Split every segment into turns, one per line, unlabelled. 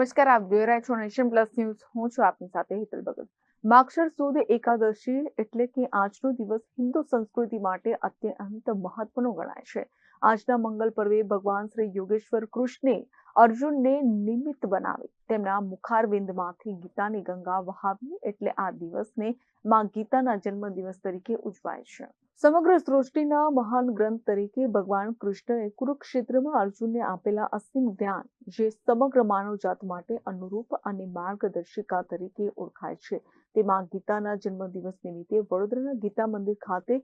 નમસ્કાર, આપ જોઈ રહ્યા છો નેશન પ્લસ ન્યૂઝ. હું છું આપની સાથે હિતલ ભગત. માક્ષર સુદ એકાદશી એટલે કે આજનો દિવસ હિન્દુ સંસ્કૃતિ માટે અત્યંત મહત્વનો ગણાય છે. આજના મંગલ પર્વે ભગવાન શ્રી યોગેશ્વર કૃષ્ણે અર્જુનને નિમિત્ત બનાવી. તેમના મુખારવિંદમાંથી ગીતાની ગંગા વહાવી એટલે આ દિવસને માં ગીતાના જન્મ દિવસ તરીકે ઉજવાય છે. સમગ્ર સૃષ્ટિના મહાન ગ્રંથ તરીકે ભગવાન કૃષ્ણએ કુરુક્ષેત્રમાં અર્જુનને આપેલા અસીમ જ્ઞાન, જે સમગ્ર માનવજાત માટે અનુરૂપ અને માર્ગદર્શિકા તરીકે ઓળખાય છે. તેમાં ગીતાના જન્મદિવસ નિમિત્તે વડોદરાના ગીતા મંદિર ખાતે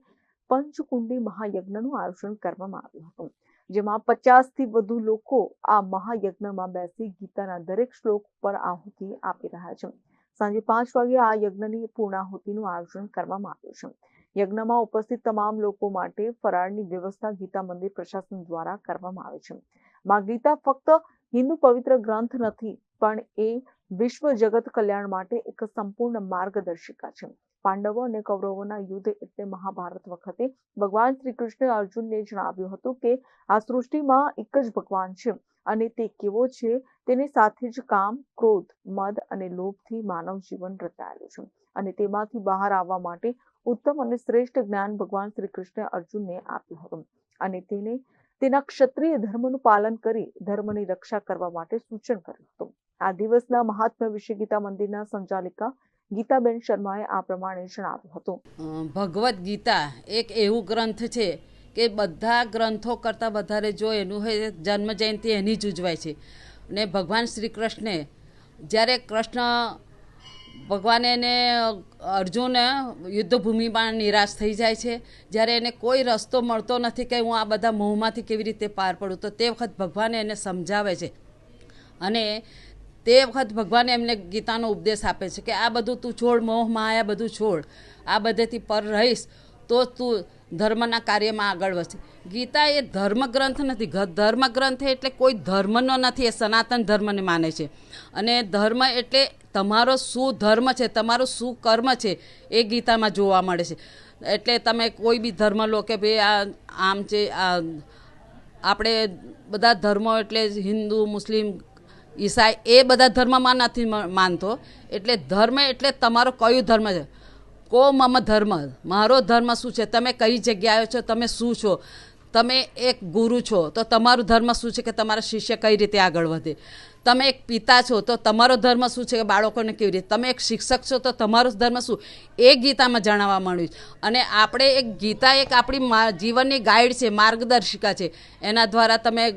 પંચકુંડી મહાયજ્ઞનું આયોજન કરવામાં આવ્યું હતું, જેમાં પચાસથી વધુ લોકો આ મહાયજ્ઞમાં બેસી ગીતાના દરેક શ્લોક પર આહુતિ આપી રહ્યા છે. સાંજે પાંચ વાગે આ યજ્ઞની પૂર્ણાહુતિનું આયોજન કરવામાં આવ્યું છે. યજ્ઞમાં ઉપસ્થિત તમામ લોકો માટે ફરાળની વ્યવસ્થા ગીતા મંદિર પ્રશાસન દ્વારા કરવામાં આવે છે. માં ગીતા ફક્ત હિન્દુ પવિત્ર ગ્રંથ નથી, પણ એ વિશ્વ જગત કલ્યાણ માટે એક સંપૂર્ણ માર્ગદર્શિકા છે. પાંડવો અને કૌરવોના યુદ્ધ એટલે મહાભારત વખતે ભગવાન શ્રી કૃષ્ણે અર્જુનને જણાવ્યું હતું કે આ સૃષ્ટિમાં એક જ ભગવાન છે અને તે કેવો છે તેની સાથે જ કામ, ક્રોધ, મદ અને લોભથી માનવ જીવન રચાયેલું છે અને તેમાંથી બહાર આવવા માટે ઉત્તમ અને શ્રેષ્ઠ જ્ઞાન ભગવાન શ્રી કૃષ્ણે અર્જુનને આપ્યું હતું. અને તેને તેના ક્ષત્રિય ધર્મનું પાલન કરી ધર્મની રક્ષા કરવા માટે સૂચન કર્યું હતું. આ દિવસના મહાત્મ્ય વિશે ગીતા મંદિરના સંચાલિકા ગીતાબેન શર્માએ આ પ્રમાણે જણાવ્યું હતું.
ભગવદ્ ગીતા એક એવું ગ્રંથ છે કે બધા ગ્રંથો કરતાં વધારે જો એનું હોય જન્મ જયંતિ એની જ ઉજવાય છે. ને ભગવાન શ્રી કૃષ્ણે જ્યારે કૃષ્ણ ભગવાને એને અર્જુન યુદ્ધભૂમિમાં નિરાશ થઈ જાય છે. જ્યારે એને કોઈ રસ્તો મળતો નથી કે હું આ બધા મોહમાંથી કેવી રીતે પાર પડું, તો તે વખત ભગવાને એને સમજાવે છે. અને તે વખત ભગવાને એમને ગીતાનો ઉપદેશ આપે છે કે આ બધું તું છોડ, મોહ, માયા બધું છોડ. આ બધેથી પર રહીશ તો તું ધર્મના કાર્યમાં આગળ વધશે. ગીતા એ ધર્મગ્રંથ નથી. ધર્મગ્રંથ એટલે કોઈ ધર્મનો નથી. એ સનાતન ધર્મને માને છે. અને ધર્મ એટલે તમારો શું ધર્મ છે, તમારું શું કર્મ છે, એ ગીતામાં જોવા મળે છે. એટલે તમે કોઈ બી ધર્મ લો કે ભાઈ આ આમ છે, આ આપણે બધા ધર્મો એટલે હિન્દુ, મુસ્લિમ, ઈસાઈ એ બધા ધર્મમાં નથી માનતો. એટલે ધર્મ એટલે તમારો કયું ધર્મ છે? કો મમ ધર્મ? મારો ધર્મ શું છે? તમે કઈ જગ્યાએ છો? તમે શું છો? તમે એક ગુરુ છો, તો તમારું ધર્મ શું છે કે તમારા શિષ્ય કઈ રીતે આગળ વધે? તમે એક પિતા છો, તો તમારો ધર્મ શું છે કે બાળકોને કેવી રીતે? તમે એક શિક્ષક છો, તો તમારો ધર્મ શું? એ ગીતામાં જણાવવા મળ્યું છે. અને આપણે એક ગીતા એક આપણી જીવનની ગાઈડ છે, માર્ગદર્શિકા છે. એના દ્વારા તમે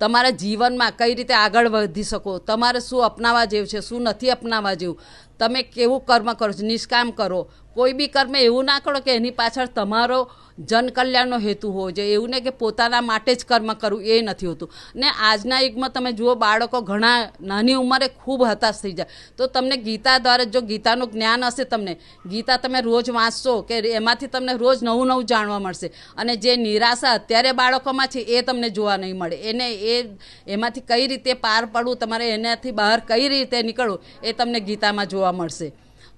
તમારા જીવનમાં કઈ રીતે આગળ વધી શકો? તમારે શું અપનાવવા જેવું છે? શું નથી અપનાવવા જેવું? તમે કેવું કર્મ કરો છો? નિષ્કામ કરો? કોઈ બી કર્મ એવું ના કરો કે એની પાછળ તમારો જનકલ્યાણનો હેતુ હોવો જોઈએ. એવું નહીં કે પોતાના માટે જ કર્મ કરવું એ નથી હોતું. ને આજના યુગમાં તમે જુઓ, બાળકો ઘણા નાની ઉંમરે ખૂબ હતાશ થઈ જાય. તો તમને ગીતા દ્વારા જો ગીતાનું જ્ઞાન હશે તમને, ગીતા તમે રોજ વાંચશો કે એમાંથી તમને રોજ નવું નવું જાણવા મળશે. અને જે નિરાશા અત્યારે બાળકોમાં છે, એ તમને જોવા નહીં મળે. એને એ એમાંથી કઈ રીતે પાર પડવું, તમારે એનાથી બહાર કઈ રીતે નીકળવું, એ તમને ગીતામાં જોવા મળશે.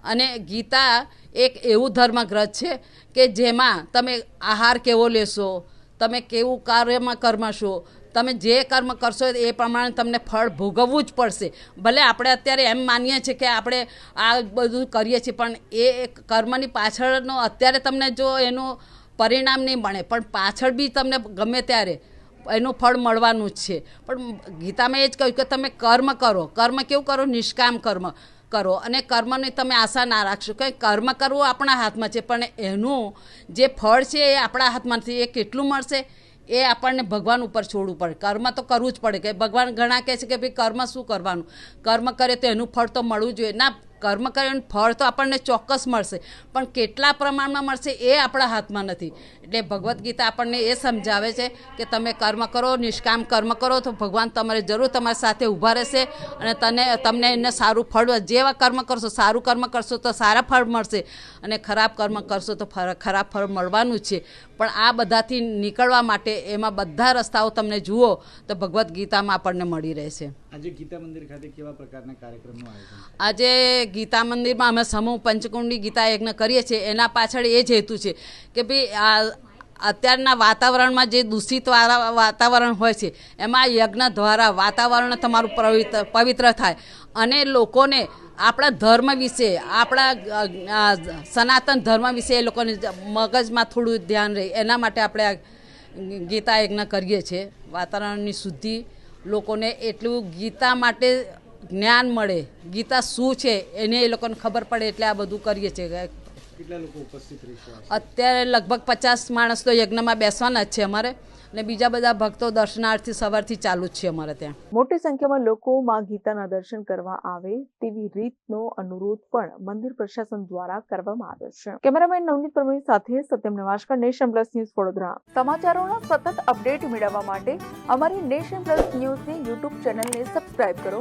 અને ગીતા એક એવું ધર્મગ્રંથ છે કે જેમાં તમે આહાર કેવો લેશો, તમે કેવું કાર્યમાં કર્મશો, તમે જે કર્મ કરશો એ પ્રમાણે તમને ફળ ભોગવવું જ પડશે. ભલે આપણે અત્યારે એમ માનીએ છીએ કે આપણે આ બધું કરીએ છીએ, પણ એ કર્મની પાછળનો અત્યારે તમને જો એનું પરિણામ નહીં મળે, પણ પાછળ બી તમને ગમે ત્યારે એનું ફળ મળવાનું જ છે. પણ ગીતામાં એ જ કહ્યું કે તમે કર્મ કરો. કર્મ કેવું કરો? નિષ્કામ કર્મ. કરો અને કર્મની તમે આશા ના રાખશો. કે કર્મ કરવું આપણા હાથમાં છે, પણ એનું જે ફળ છે એ આપણા હાથમાં નથી એ કેટલું મળશે? એ આપણને ભગવાન ઉપર છોડવું પડે. કર્મ તો કરવું જ પડે. કે ભગવાન ઘણા કહે છે કે ભાઈ કર્મ શું કરવાનું? કર્મ કરે તો એનું ફળ તો મળવું જોઈએ. ના, કર્મ કરે એનું ફળ તો આપણને ચોક્કસ મળશે. પણ કેટલા પ્રમાણમાં મળશે એ આપણા હાથમાં નથી. એટલે ભગવદ્ ગીતા આપણને એ સમજાવે છે કે તમે કર્મ કરો નિષ્કામ કર્મ કરો તો ભગવાન તમારે જરૂર તમારી સાથે ઊભા રહેશે અને તને તમને એને સારું ફળ જેવા કર્મ કરશો સારું કર્મ કરશો તો સારા ફળ મળશે અને ખરાબ કર્મ કરશો તો ખરાબ ફળ મળવાનું જ છે. પણ આ બધાથી નીકળવા માટે એમાં બધા રસ્તાઓ તમને જુઓ તો ભગવદ્ ગીતામાં આપણને મળી રહેશે
આજે ગીતા મંદિર ખાતે કેવા પ્રકારના કાર્યક્રમનું આયોજન
આજે ગીતા મંદિરમાં અમે સમૂહ પંચકુંડી ગીતા યજ્ઞ કરીએ છીએ. એના પાછળ એ જ હેતુ છે કે ભાઈ આ અત્યારના વાતાવરણમાં જે દૂષિત વારા- વાતાવરણ હોય છે, એમાં યજ્ઞ દ્વારા વાતાવરણ તમારું પવિત્ર પવિત્ર થાય. અને લોકોને આપણા ધર્મ વિશે, આપણા સનાતન ધર્મ વિશે એ લોકોને મગજમાં થોડું ધ્યાન રહે. એના માટે આપણે આ ગીતા યજ્ઞ કરીએ છીએ. વાતાવરણની શુદ્ધિ લોકોને એટલું ગીતા માટે જ્ઞાન મળે. ગીતા શું છે, એને એ લોકોને ખબર પડે એટલે આ બધું કરીએ છીએ.
કેટલા લોકો ઉપસ્થિત રહેશે
અત્યારે લગભગ પચાસ માણસ તો યજ્ઞમાં બેસવાના જ છે અમારે. અને બીજા બધા ભક્તો દર્શનાર્થી સવારથી ચાલુ જ છે અમારે ત્યાં.
મોટી સંખ્યામાં લોકો માં ગીતાના દર્શન કરવા આવે તેવી રીતનો અનુરોધ પણ મંદિર પ્રશાસન દ્વારા કરવામાં આવ્યો છે. કેમેરામેન નવનીત પરમાર સાથે સત્યમ નવાશકર નેશન પ્લસ ન્યૂઝ વડોદરા. સમાચારોના સતત અપડેટ મેળવવા માટે અમારી નેશન પ્લસ ન્યૂઝની યુટ્યુબ ચેનલને સબસ્ક્રાઇબ કરો.